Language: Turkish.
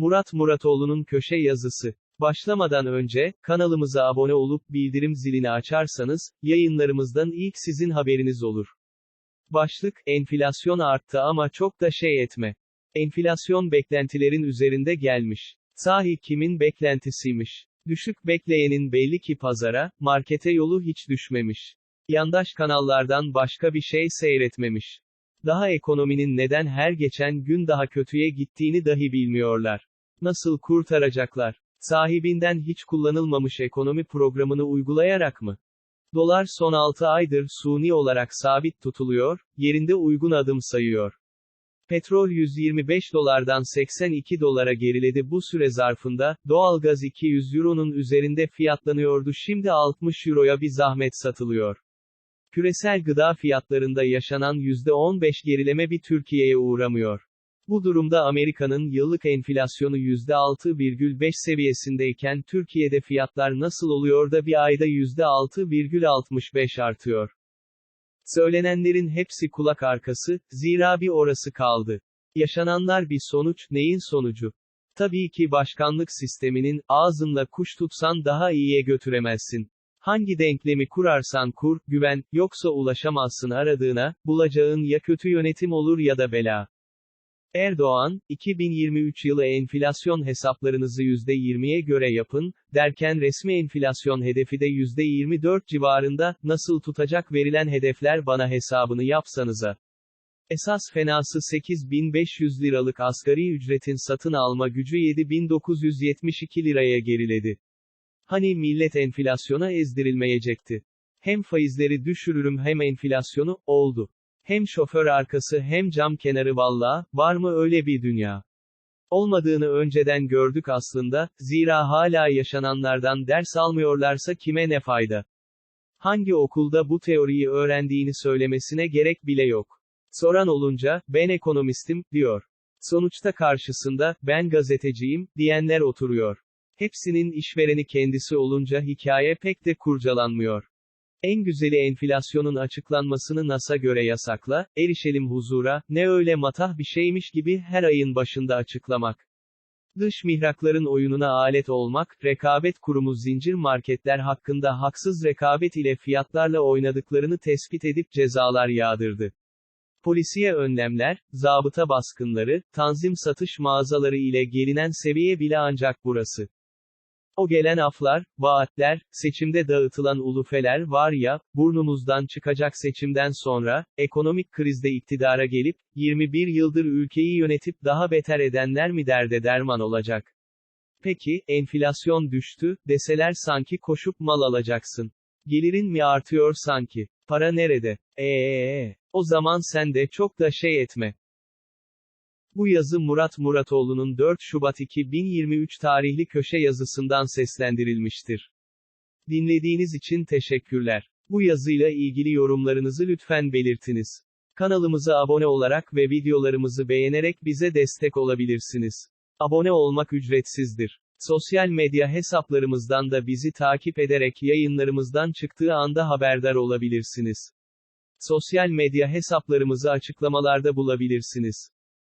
Murat Muratoğlu'nun köşe yazısı. Başlamadan önce, kanalımıza abone olup bildirim zilini açarsanız, yayınlarımızdan ilk sizin haberiniz olur. Başlık, enflasyon arttı ama çok da şey etme. Enflasyon beklentilerin üzerinde gelmiş. Sahi kimin beklentisiymiş? Düşük bekleyenin belli ki pazara, markete yolu hiç düşmemiş. Yandaş kanallardan başka bir şey seyretmemiş. Daha ekonominin neden her geçen gün daha kötüye gittiğini dahi bilmiyorlar. Nasıl kurtaracaklar? Sahibinden hiç kullanılmamış ekonomi programını uygulayarak mı? Dolar son 6 aydır suni olarak sabit tutuluyor, yerinde uygun adım sayıyor. Petrol 125 dolardan 82 dolara geriledi bu süre zarfında, doğalgaz 200 euronun üzerinde fiyatlanıyordu şimdi 60 euroya bir zahmet satılıyor. Küresel gıda fiyatlarında yaşanan %15 gerileme bir Türkiye'ye uğramıyor. Bu durumda Amerika'nın yıllık enflasyonu %6,5 seviyesindeyken Türkiye'de fiyatlar nasıl oluyor da bir ayda %6,65 artıyor? Söylenenlerin hepsi kulak arkası, zira bir orası kaldı. Yaşananlar bir sonuç, neyin sonucu? Tabii ki başkanlık sisteminin, ağzınla kuş tutsan daha iyiye götüremezsin. Hangi denklemi kurarsan kur, güven, yoksa ulaşamazsın aradığına, bulacağın ya kötü yönetim olur ya da bela. Erdoğan, 2023 yılı enflasyon hesaplarınızı %20'ye göre yapın, derken resmi enflasyon hedefi de %24 civarında, nasıl tutacak verilen hedefler bana hesabını yapsanıza. Esas fenası 8500 liralık asgari ücretin satın alma gücü 7972 liraya geriledi. Hani millet enflasyona ezdirilmeyecekti. Hem faizleri düşürürüm hem enflasyonu, oldu. Hem şoför arkası hem cam kenarı valla, var mı öyle bir dünya? Olmadığını önceden gördük aslında, zira hala yaşananlardan ders almıyorlarsa kime ne fayda? Hangi okulda bu teoriyi öğrendiğini söylemesine gerek bile yok. Soran olunca, ben ekonomistim, diyor. Sonuçta karşısında, ben gazeteciyim, diyenler oturuyor. Hepsinin işvereni kendisi olunca hikaye pek de kurcalanmıyor. En güzeli enflasyonun açıklanmasını NASA göre yasakla, erişelim huzura, ne öyle matah bir şeymiş gibi her ayın başında açıklamak. Dış mihrakların oyununa alet olmak, rekabet kurumu zincir marketler hakkında haksız rekabet ile fiyatlarla oynadıklarını tespit edip cezalar yağdırdı. Polisiye önlemler, zabıta baskınları, tanzim satış mağazaları ile gelinen seviye bile ancak burası. O gelen aflar, vaatler, seçimde dağıtılan ulufeler var ya, burnumuzdan çıkacak seçimden sonra, ekonomik krizde iktidara gelip, 21 yıldır ülkeyi yönetip daha beter edenler mi derde derman olacak? Peki, enflasyon düştü, deseler sanki koşup mal alacaksın. Gelirin mi artıyor sanki? Para nerede? Eee, o zaman sen de çok da şey etme. Bu yazı Murat Muratoğlu'nun 4 Şubat 2023 tarihli köşe yazısından seslendirilmiştir. Dinlediğiniz için teşekkürler. Bu yazıyla ilgili yorumlarınızı lütfen belirtiniz. Kanalımıza abone olarak ve videolarımızı beğenerek bize destek olabilirsiniz. Abone olmak ücretsizdir. Sosyal medya hesaplarımızdan da bizi takip ederek yayınlarımızdan çıktığı anda haberdar olabilirsiniz. Sosyal medya hesaplarımızı açıklamalarda bulabilirsiniz.